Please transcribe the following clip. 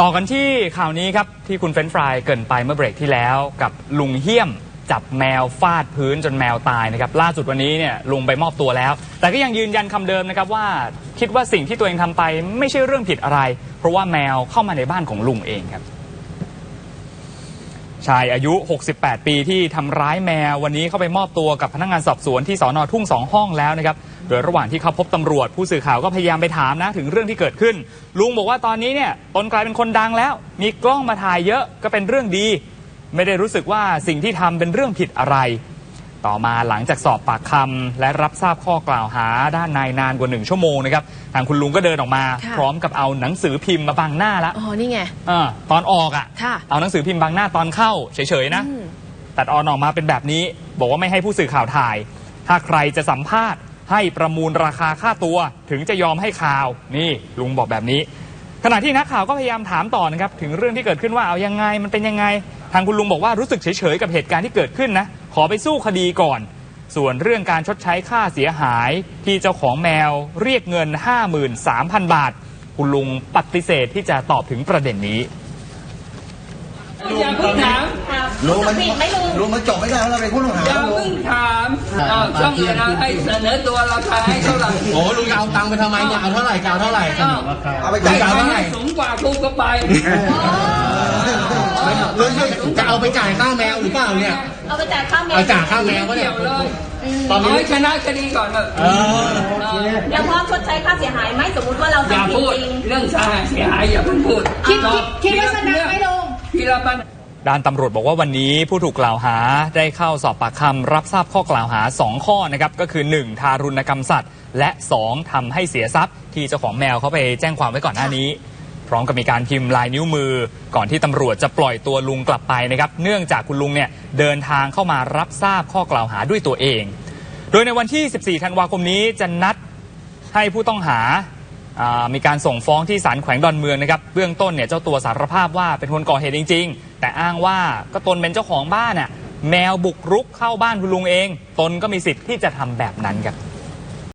ต่อกันที่ข่าวนี้ครับ ที่คุณเฟรนฟรายเกินไปเมื่อเบรกที่แล้ว กับลุงเฮี้ยมจับแมวฟาดพื้นจนแมวตายนะครับล่าสุดวันนี้เนี่ยลุงไปมอบตัวแล้ว แต่ก็ยังยืนยันคำเดิมนะครับว่าคิดว่าสิ่งที่ตัวเองทำไปไม่ใช่เรื่องผิดอะไร เพราะว่าแมวเข้ามาในบ้านของลุงเองครับ ชายอายุ 68 ปีที่ทำร้ายแมววันนี้เข้าไปมอบตัวกับพนักงานสอบสวนที่สอนอทุ่งสองห้องแล้วนะครับ โดยระหว่างที่เขาพบตำรวจผู้สื่อข่าวก็พยายามไปถามนะถึงเรื่องที่เกิดขึ้น ลุงบอกว่าตอนนี้เนี่ยตนกลายเป็นคนดังแล้ว มีกล้องมาถ่ายเยอะก็เป็นเรื่องดี ไม่ได้รู้สึกว่าสิ่งที่ทำเป็นเรื่องผิดอะไร ต่อมาหลังจากสอบปากคำและรับทราบข้อกล่าวหาด้านนายนานกว่าหนึ่งชั่วโมงนะครับทางคุณลุงก็เดินออกมาค่ะพร้อมกับเอาหนังสือพิมพ์มาบังหน้าแล้วอ๋อนี่ไงอาตอนออกอะค่ะ เอาหนังสือพิมพ์บังหน้าตอนเข้าเฉยๆนะอืมตัดออนออกมาเป็นแบบนี้ บอกว่าไม่ให้ผู้สื่อข่าวถ่าย ถ้าใครจะสัมภาษณ์ ให้ประมูลราคาค่าตัวถึงจะยอมให้ข่าว นี่ลุงบอกแบบนี้ ขณะที่นักข่าวก็พยายามถามต่อนะครับถึงเรื่องที่เกิดขึ้นว่าเอายังไงมันเป็นยังไง ทางคุณลุงบอกว่ารู้สึกเฉยๆกับเหตุการณ์ที่เกิดขึ้นนะ ขอไปสู้คดีก่อน ส่วนเรื่องการชดใช้ค่าเสียหายที่เจ้าของแมวเรียกเงิน 53,000 บาท คุณลุงปฏิเสธที่จะตอบถึงประเด็นนี้ อย่าเพิ่งถามลุงมันลุงมันจบไม่ได้แล้วเราเป็นผู้ต้องหาอย่าลุงเพิ่งถามอ้าวช่องอื่นเอาให้เสนอตัวราคาให้เท่าไหร่โอ้ลุงจะเอาตังค์ไปทำไมเนี่ยเอาเท่าไหร่จะเอาเท่าไหร่อ้าวเอาไปได้จ่ายใครเท่าไหร่ ให้สูงกว่ากูก็ไป ลุงจะเอาไปจ่ายค่าแมวหรือเปล่าเนี่ย เอาไปจ่ายค่าแมวเอาจ่ายค่าแมวก็ไม่เนี่เกี่ยยวเลยตอนเอานี้ให้ชนะคดีก่อนเถอะเออแล้วพร้อมชดใช้ค่าเสียหายไหมสมมติว่าเราอย่าทำผิดพูดจริง เรื่องค่าเสียหายอย่าเพิ่งพูดคิดตอบคิดว่าชนะไหมลุง ทีละปัญ ด้านตำรวจบอกว่าวันนี้ผู้ถูกกล่าวหาได้เข้าสอบปากคำรับทราบข้อกล่าวหา 2 ข้อนะครับก็คือ 1. ทารุณกรรมสัตว์ และ 2. ทำให้เสียทรัพย์ ที่เจ้าของแมวเขาไปแจ้งความไว้ก่อนหน้านี้ พร้อมกับมีการพิมพ์ลายนิ้วมือ ก่อนที่ตำรวจจะปล่อยตัวลุงกลับไปนะครับเนื่องจากคุณลุงเนี่ยเดินทางเข้ามารับทราบข้อกล่าวหาด้วยตัวเอง โดยในวันที่ 14 ธันวาคมนี้จะนัดให้ผู้ต้องหาามีการส่งฟ้องที่ศาลแขวงดอนเมืองนะครับเบื้องต้นเนี่ยเจ้าตัวสารภาพว่าเป็นคนก่อเหตุจริง ๆ แต่อ้างว่าก็ตนเป็นเจ้าของบ้านน่ะแมวบุกรุกเข้าบ้านคุณลุงเอง ตนก็มีสิทธิ์ที่จะทำแบบนั้นครับ